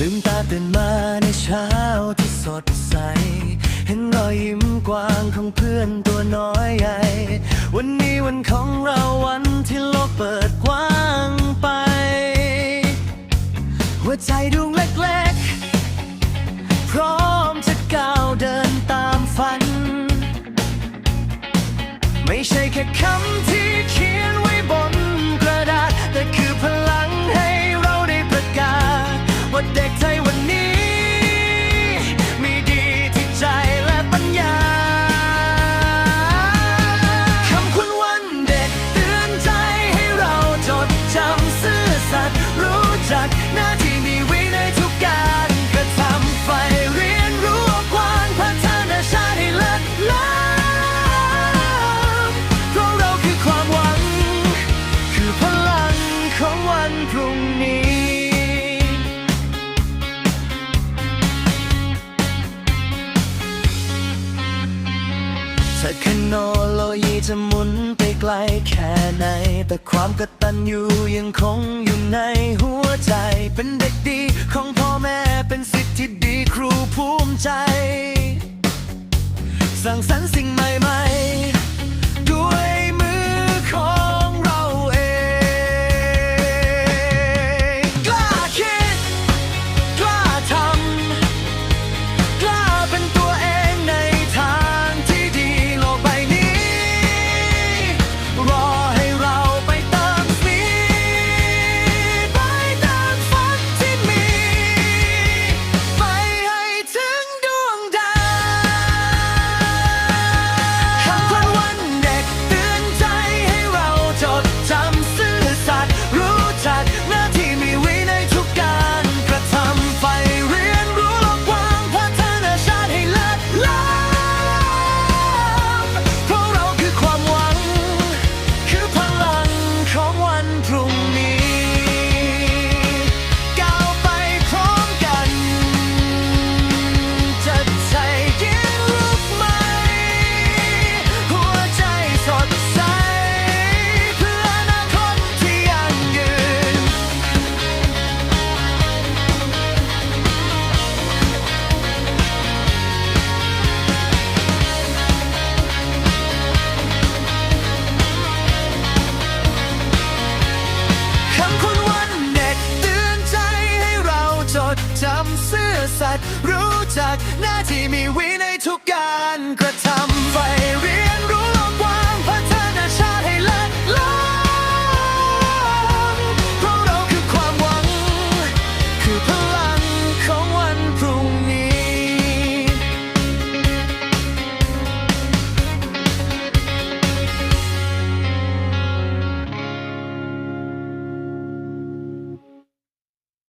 ลืมตาตื่นมาในเช้าที่สดใส เห็นรอยยิ้มกว้างของเพื่อนตัวน้อยใหญ่ วันนี้วันของเราวันที่โลกเปิดกว้างไป หัวใจดวงเล็กๆ พร้อมจะก้าวเดินตามฝัน ไม่ใช่แค่คำที่เขียน เทคโนโลยีจะหมุนไปไกลแค่ไหน แต่ความกตัญญูยังคงอยู่ในหัวใจ เป็นเด็กดีของพ่อแม่เป็นสิทธิ์ที่ดีครูภูมิใจ สั่งสรรค์สิ่งใหม่ๆ จากหน้าที่มีวินัยทุกการกระทำไฟ